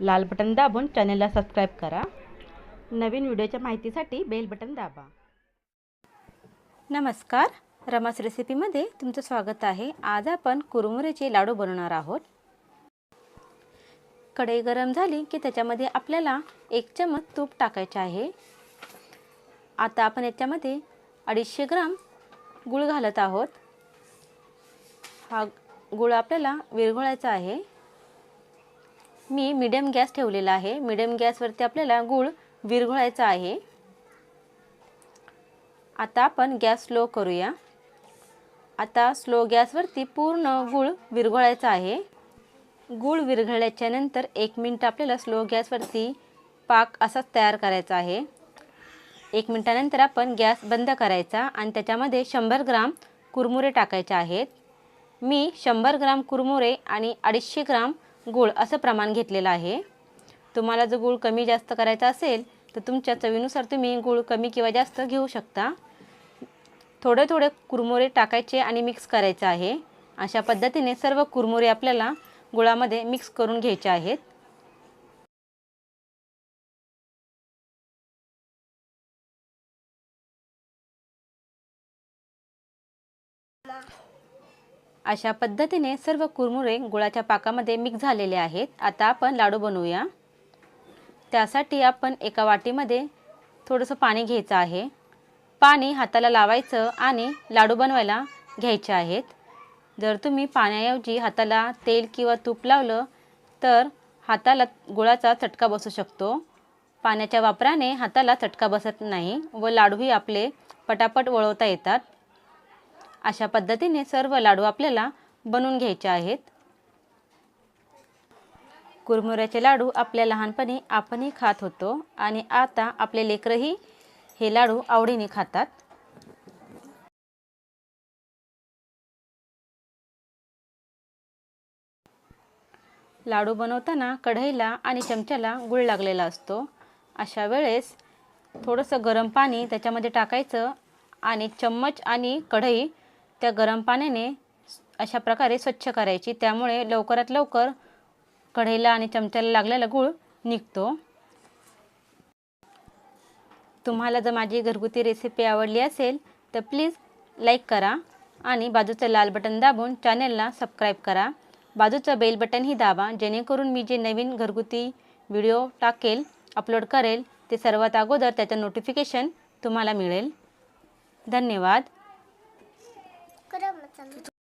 लाल बटन दाबून चॅनेलला सबस्क्राईब करा. नवीन व्हिडिओच्या माहितीसाठी बेल बटन दाबा. नमस्कार. रमास रेसिपीमध्ये तुमचं स्वागत आहे. आज आपण कुरमुरेचे लाडू बनवणार आहोत. कढई गरम झाली की त्याच्यामध्ये आपल्याला एक चमच तूप टाकायचे आहे. आता आपण याच्यामध्ये अडीचशे ग्राम गुळ घालत आहोत. हा गुळ आपल्याला विरघळायचा आहे. मी मिडियम गॅस ठेवलेला आहे. मिडियम गॅसवरती आपल्याला गूळ विरघळायचा आहे. आता आपण गॅस स्लो करूया. आता स्लो गॅसवरती पूर्ण गूळ विरघळायचा आहे. गूळ विरघळल्याच्या नंतर एक मिनट आपल्याला स्लो गॅसवरती पाक असाच तयार करायचा आहे. एक मिनटानंतर आपण गॅस बंद करायचा आणि त्याच्यामध्ये शंभर ग्राम कुरमुरे टाकायचे आहेत. मी शंभर ग्राम कुरमुरे आणि अडीचशे ग्राम गूळ असं प्रमाण घेतलेलं आहे. तुम्हाला जर गूळ कमी जास्त करायचा असेल तर तुमच्या चवीनुसार तुम्ही गूळ कमी किंवा जास्त घेऊ शकता. थोडे थोडे कुरमुरे टाकायचे आणि मिक्स करायचं आहे. अशा पद्धतीने सर्व कुरमुरे आपल्याला गुळामध्ये मिक्स करून घ्यायचे आहेत. अशा पद्धतीने सर्व कुरमुरे गुळाच्या पाकामध्ये मिक्स झालेले आहेत. आता आपण लाडू बनवूया. त्यासाठी आपण एका वाटीमध्ये थोडंसं पाणी घ्यायचं आहे. पाणी हाताला लावायचं आणि लाडू बनवायला घ्यायचे आहेत. जर तुम्ही पाण्याऐवजी हाताला तेल किंवा तूप लावलं तर हाताला गुळाचा चटका बसू शकतो. पाण्याच्या वापराने हाताला चटका बसत नाही व लाडूही आपले पटापट वळवता येतात. अशा पद्धतीने सर्व लाडू आपल्याला बनवून घ्यायचे आहेत. कुरमुऱ्याचे लाडू आपल्या लहानपणी आपणही खात होतो आणि आता आपले लेकरंही हे लाडू आवडीने खातात. लाडू बनवताना कढईला आणि चमच्याला गुळ लागलेला असतो. अशा वेळेस थोडंसं गरम पाणी त्याच्यामध्ये टाकायचं आणि चम्मच आणि कढई त्या गरम पाण्याने अशा प्रकारे स्वच्छ करायची. त्यामुळे लवकरात लवकर कढईला आणि चमच्याला लागलेला गूळ निघतो. तुम्हाला जर माझी घरगुती रेसिपी आवडली असेल तर प्लीज लाईक करा आणि बाजूचं लाल बटन दाबून चॅनलला सबस्क्राईब करा. बाजूचं बेल बटनही दाबा जेणेकरून मी जे नवीन घरगुती व्हिडिओ टाकेल अपलोड करेल ते सर्वात अगोदर त्याचं नोटिफिकेशन तुम्हाला मिळेल. धन्यवाद. Hasta.